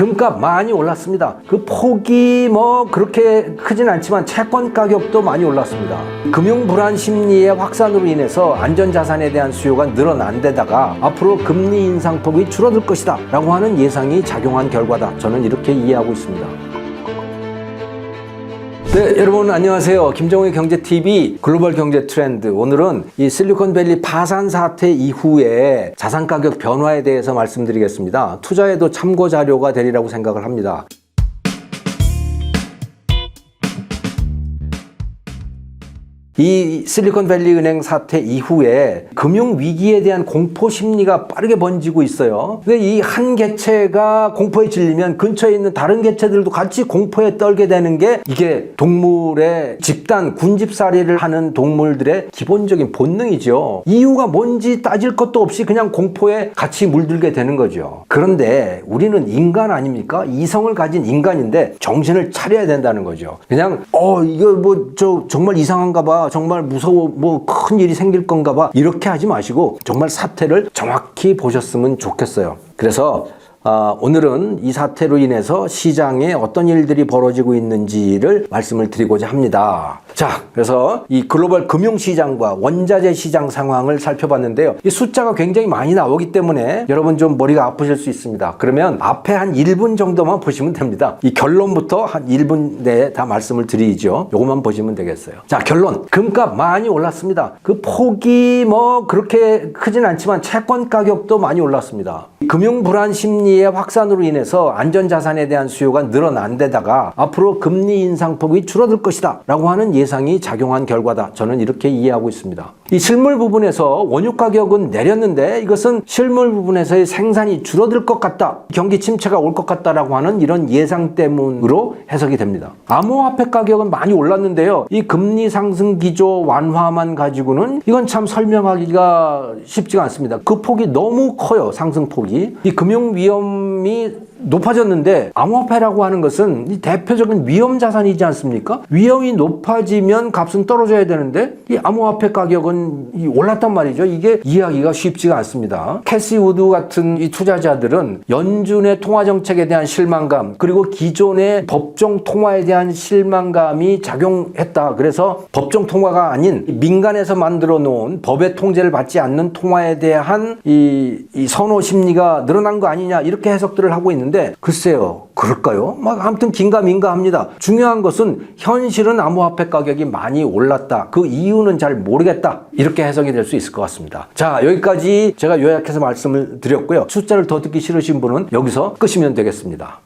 금값 많이 올랐습니다. 그 폭이 뭐 그렇게 크진 않지만 채권 가격도 많이 올랐습니다. 금융 불안 심리의 확산으로 인해서 안전 자산에 대한 수요가 늘어난 데다가 앞으로 금리 인상폭이 줄어들 것이다 라고 하는 예상이 작용한 결과다. 저는 이렇게 이해하고 있습니다. 네, 여러분 안녕하세요. 김정우의 경제TV 글로벌 경제 트렌드. 오늘은 이 실리콘밸리 파산 사태 이후에 자산 가격 변화에 대해서 말씀드리겠습니다. 투자에도 참고 자료가 되리라고 생각을 합니다. 이 실리콘밸리 은행 사태 이후에 금융 위기에 대한 공포 심리가 빠르게 번지고 있어요. 근데 이 한 개체가 공포에 질리면 근처에 있는 다른 개체들도 같이 공포에 떨게 되는 게 이게 동물의 집단 군집살이를 하는 동물들의 기본적인 본능이죠. 이유가 뭔지 따질 것도 없이 그냥 공포에 같이 물들게 되는 거죠. 그런데 우리는 인간 아닙니까? 이성을 가진 인간인데 정신을 차려야 된다는 거죠. 그냥 어 이거 뭐 저 정말 이상한가 봐. 정말 무서워 뭐 큰 일이 생길 건가 봐. 이렇게 하지 마시고 정말 사태를 정확히 보셨으면 좋겠어요. 그래서 아, 오늘은 이 사태로 인해서 시장에 어떤 일들이 벌어지고 있는지를 말씀을 드리고자 합니다. 자, 그래서 이 글로벌 금융시장과 원자재 시장 상황을 살펴봤는데요. 이 숫자가 굉장히 많이 나오기 때문에 여러분 좀 머리가 아프실 수 있습니다. 그러면 앞에 한 1분 정도만 보시면 됩니다. 이 결론부터 한 1분 내에 다 말씀을 드리죠. 요것만 보시면 되겠어요. 자, 결론. 금값 많이 올랐습니다. 그 폭이 뭐 그렇게 크진 않지만 채권 가격도 많이 올랐습니다. 금융 불안 심리의 확산으로 인해서 안전 자산에 대한 수요가 늘어난 데다가 앞으로 금리 인상폭이 줄어들 것이다 라고 하는 예상이 작용한 결과다. 저는 이렇게 이해하고 있습니다. 이 실물 부분에서 원유 가격은 내렸는데 이것은 실물 부분에서의 생산이 줄어들 것 같다. 경기 침체가 올 것 같다라고 하는 이런 예상 때문으로 해석이 됩니다. 암호화폐 가격은 많이 올랐는데요. 이 금리 상승 기조 완화만 가지고는 이건 참 설명하기가 쉽지가 않습니다. 그 폭이 너무 커요. 상승 폭이. 이 금융 위험이 높아졌는데 암호화폐라고 하는 것은 이 대표적인 위험 자산이지 않습니까? 위험이 높아지면 값은 떨어져야 되는데 이 암호화폐 가격은 이 올랐단 말이죠. 이게 이해하기가 쉽지가 않습니다. 캐시 우드 같은 이 투자자들은 연준의 통화 정책에 대한 실망감 그리고 기존의 법정 통화에 대한 실망감이 작용했다. 그래서 법정 통화가 아닌 민간에서 만들어 놓은 법의 통제를 받지 않는 통화에 대한 이, 이 선호 심리가 늘어난 거 아니냐 이렇게 해석들을 하고 있는데 글쎄요 그럴까요? 막 아무튼 긴가민가 합니다. 중요한 것은 현실은 암호화폐 가격이 많이 올랐다. 그 이유는 잘 모르겠다. 이렇게 해석이 될 수 있을 것 같습니다. 자 여기까지 제가 요약해서 말씀을 드렸고요. 숫자를 더 듣기 싫으신 분은 여기서 끄시면 되겠습니다.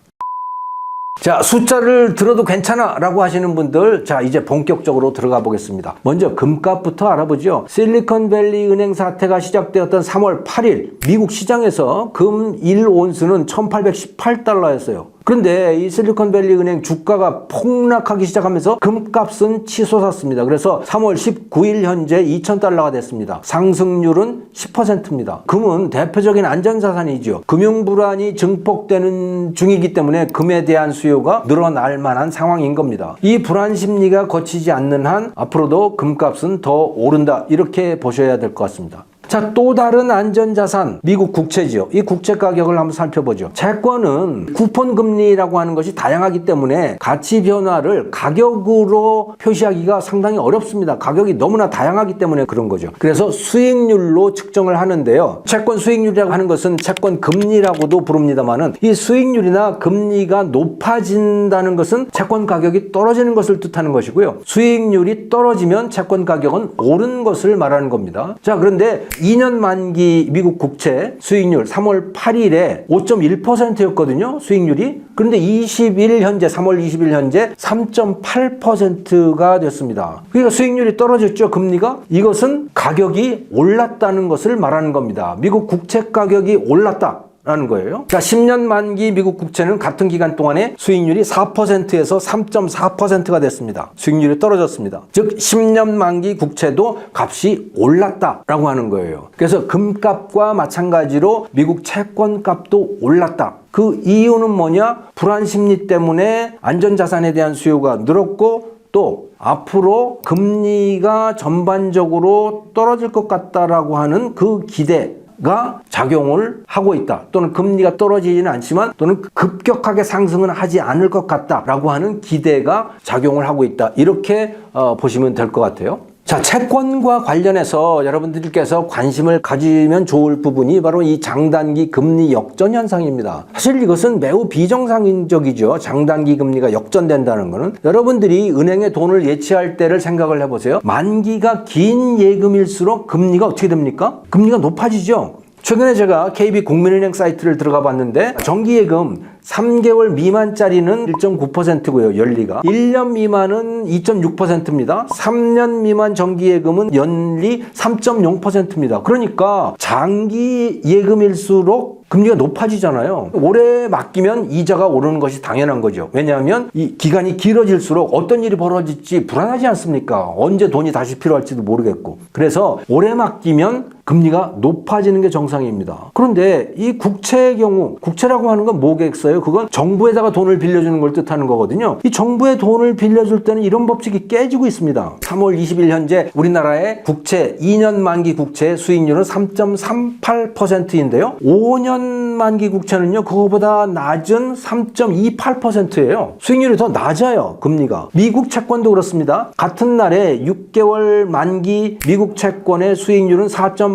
자, 숫자를 들어도 괜찮아 라고 하시는 분들, 자, 이제 본격적으로 들어가 보겠습니다. 먼저 금값부터 알아보죠. 실리콘밸리 은행 사태가 시작되었던 3월 8일, 미국 시장에서 금 1온스는 1818달러였어요. 그런데 이 실리콘밸리 은행 주가가 폭락하기 시작하면서 금값은 치솟았습니다. 그래서 3월 19일 현재 2,000달러가 됐습니다. 상승률은 10%입니다. 금은 대표적인 안전자산이죠. 금융불안이 증폭되는 중이기 때문에 금에 대한 수요가 늘어날 만한 상황인 겁니다. 이 불안 심리가 거치지 않는 한 앞으로도 금값은 더 오른다. 이렇게 보셔야 될 것 같습니다. 자, 또 다른 안전자산, 미국 국채지요. 이 국채 가격을 한번 살펴보죠. 채권은 쿠폰 금리라고 하는 것이 다양하기 때문에 가치 변화를 가격으로 표시하기가 상당히 어렵습니다. 가격이 너무나 다양하기 때문에 그런 거죠. 그래서 수익률로 측정을 하는데요. 채권 수익률이라고 하는 것은 채권 금리라고도 부릅니다만은 이 수익률이나 금리가 높아진다는 것은 채권 가격이 떨어지는 것을 뜻하는 것이고요. 수익률이 떨어지면 채권 가격은 오른 것을 말하는 겁니다. 자, 그런데 2년 만기 미국 국채 수익률 3월 8일에 5.1%였거든요. 수익률이. 그런데 20일 현재 3월 20일 현재 3.8%가 됐습니다. 그러니까 수익률이 떨어졌죠. 금리가. 이것은 가격이 올랐다는 것을 말하는 겁니다. 미국 국채 가격이 올랐다. 라는 거예요. 그러니까 10년 만기 미국 국채는 같은 기간 동안에 수익률이 4%에서 3.4%가 됐습니다. 수익률이 떨어졌습니다. 즉 10년 만기 국채도 값이 올랐다라고 하는 거예요. 그래서 금값과 마찬가지로 미국 채권값도 올랐다. 그 이유는 뭐냐? 불안 심리 때문에 안전자산에 대한 수요가 늘었고 또 앞으로 금리가 전반적으로 떨어질 것 같다라고 하는 그 기대 가 작용을 하고 있다. 또는 금리가 떨어지지는 않지만 또는 급격하게 상승은 하지 않을 것 같다라고 하는 기대가 작용을 하고 있다. 이렇게 어, 보시면 될 것 같아요. 자, 채권과 관련해서 여러분들께서 관심을 가지면 좋을 부분이 바로 이 장단기 금리 역전 현상입니다. 사실 이것은 매우 비정상적이죠. 장단기 금리가 역전된다는 것은 여러분들이 은행에 돈을 예치할 때를 생각을 해보세요. 만기가 긴 예금일수록 금리가 어떻게 됩니까? 금리가 높아지죠. 최근에 제가 KB 국민은행 사이트를 들어가 봤는데 정기예금 3개월 미만짜리는 1.9%고요, 연리가. 1년 미만은 2.6%입니다. 3년 미만 정기예금은 연리 3.0%입니다. 그러니까 장기 예금일수록 금리가 높아지잖아요. 올해 맡기면 이자가 오르는 것이 당연한 거죠. 왜냐하면 이 기간이 길어질수록 어떤 일이 벌어질지 불안하지 않습니까? 언제 돈이 다시 필요할지도 모르겠고. 그래서 올해 맡기면 금리가 높아지는 게 정상입니다. 그런데 이 국채의 경우, 국채라고 하는 건 뭐겠어요? 그건 정부에다가 돈을 빌려주는 걸 뜻하는 거거든요. 이 정부에 돈을 빌려줄 때는 이런 법칙이 깨지고 있습니다. 3월 20일 현재 우리나라의 국채, 2년 만기 국채 수익률은 3.38%인데요. 5년 만기 국채는요, 그거보다 낮은 3.28%예요. 수익률이 더 낮아요, 금리가. 미국 채권도 그렇습니다. 같은 날에 6개월 만기 미국 채권의 수익률은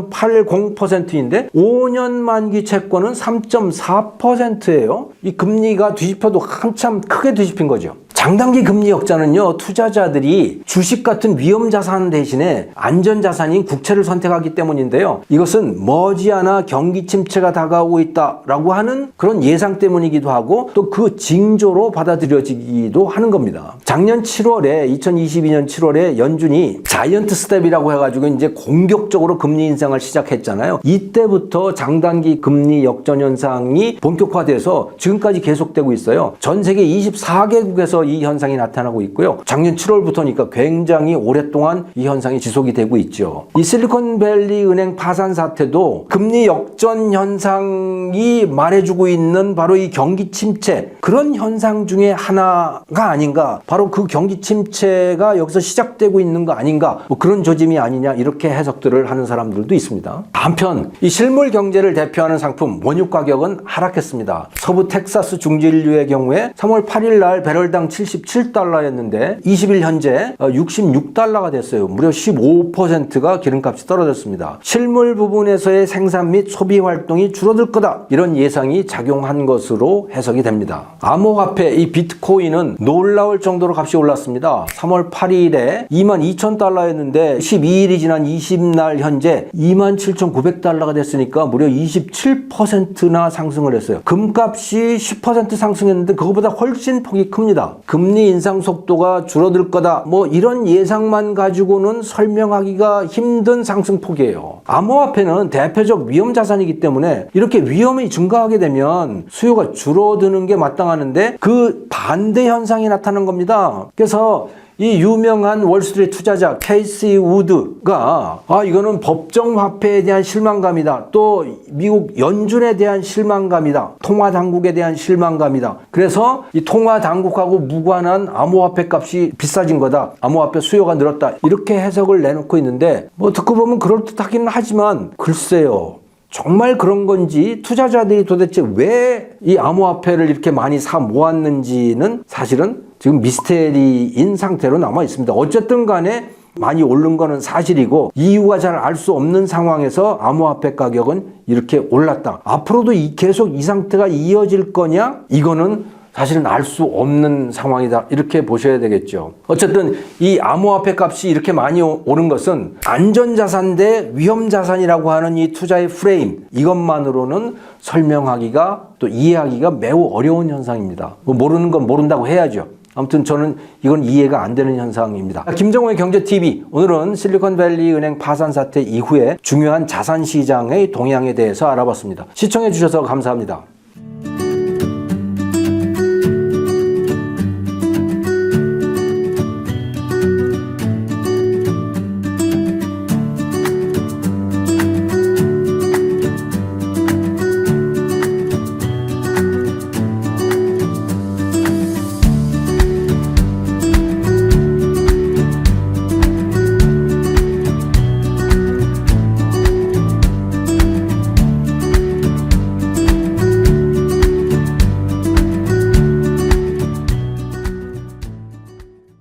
4.80%인데 5년 만기 채권은 3.4%예요. 이 금리가 뒤집혀도 한참 크게 뒤집힌 거죠. 장단기 금리 역자는요, 투자자들이 주식 같은 위험 자산 대신에 안전 자산인 국채를 선택하기 때문인데요. 이것은 머지않아 경기 침체가 다가오고 있다라고 하는 그런 예상 때문이기도 하고 또 그 징조로 받아들여지기도 하는 겁니다. 작년 7월에 2022년 7월에 연준이 자이언트 스텝이라고 해가지고 이제 공격적으로 금리 인상을 시작했잖아요. 이때부터 장단기 금리 역전 현상이 본격화돼서 지금까지 계속되고 있어요. 전 세계 24개국에서 이 현상이 나타나고 있고요. 작년 7월부터니까 굉장히 오랫동안 이 현상이 지속이 되고 있죠. 이 실리콘밸리 은행 파산 사태도 금리 역전 현상이 말해주고 있는 바로 이 경기 침체 그런 현상 중에 하나가 아닌가. 바로 그 경기 침체가 여기서 시작되고 있는 거 아닌가. 뭐 그런 조짐이 아니냐 이렇게 해석들을 하는 사람들도 있습니다. 한편 이 실물 경제를 대표하는 상품 원유 가격은 하락했습니다. 서부 텍사스 중진류의 경우에 3월 8일 날 배럴당 77달러였는데 20일 현재 66달러가 됐어요. 무려 15%가 기름값이 떨어졌습니다. 실물 부분에서의 생산 및 소비 활동이 줄어들 거다. 이런 예상이 작용한 것으로 해석이 됩니다. 암호화폐 이 비트코인은 놀라울 정도로 값이 올랐습니다. 3월 8일에 22,000달러였는데 12일이 지난 20날 현재 27,900달러가 됐으니까 무려 27%나 상승을 했어요. 금값이 10% 상승했는데 그거보다 훨씬 폭이 큽니다. 금리 인상 속도가 줄어들 거다. 뭐 이런 예상만 가지고는 설명하기가 힘든 상승폭이에요. 암호화폐는 대표적 위험 자산이기 때문에 이렇게 위험이 증가하게 되면 수요가 줄어드는 게 마땅하는데 그 반대 현상이 나타난 겁니다. 그래서 이 유명한 월스트리트 투자자 케이시 우드가 아 이거는 법정 화폐에 대한 실망감이다. 또 미국 연준에 대한 실망감이다. 통화 당국에 대한 실망감이다. 그래서 이 통화 당국하고 무관한 암호화폐 값이 비싸진 거다. 암호화폐 수요가 늘었다. 이렇게 해석을 내놓고 있는데 뭐 듣고 보면 그럴듯하기는 하지만 글쎄요. 정말 그런 건지 투자자들이 도대체 왜 이 암호화폐를 이렇게 많이 사 모았는지는 사실은 지금 미스테리인 상태로 남아 있습니다. 어쨌든 간에 많이 오른 거는 사실이고 이유가 잘 알 수 없는 상황에서 암호화폐 가격은 이렇게 올랐다. 앞으로도 이 계속 이 상태가 이어질 거냐? 이거는 사실은 알 수 없는 상황이다. 이렇게 보셔야 되겠죠. 어쨌든 이 암호화폐 값이 이렇게 많이 오른 것은 안전자산 대 위험자산이라고 하는 이 투자의 프레임 이것만으로는 설명하기가 또 이해하기가 매우 어려운 현상입니다. 뭐 모르는 건 모른다고 해야죠. 아무튼 저는 이건 이해가 안 되는 현상입니다. 김정호의 경제TV 오늘은 실리콘밸리 은행 파산 사태 이후에 중요한 자산 시장의 동향에 대해서 알아봤습니다. 시청해 주셔서 감사합니다.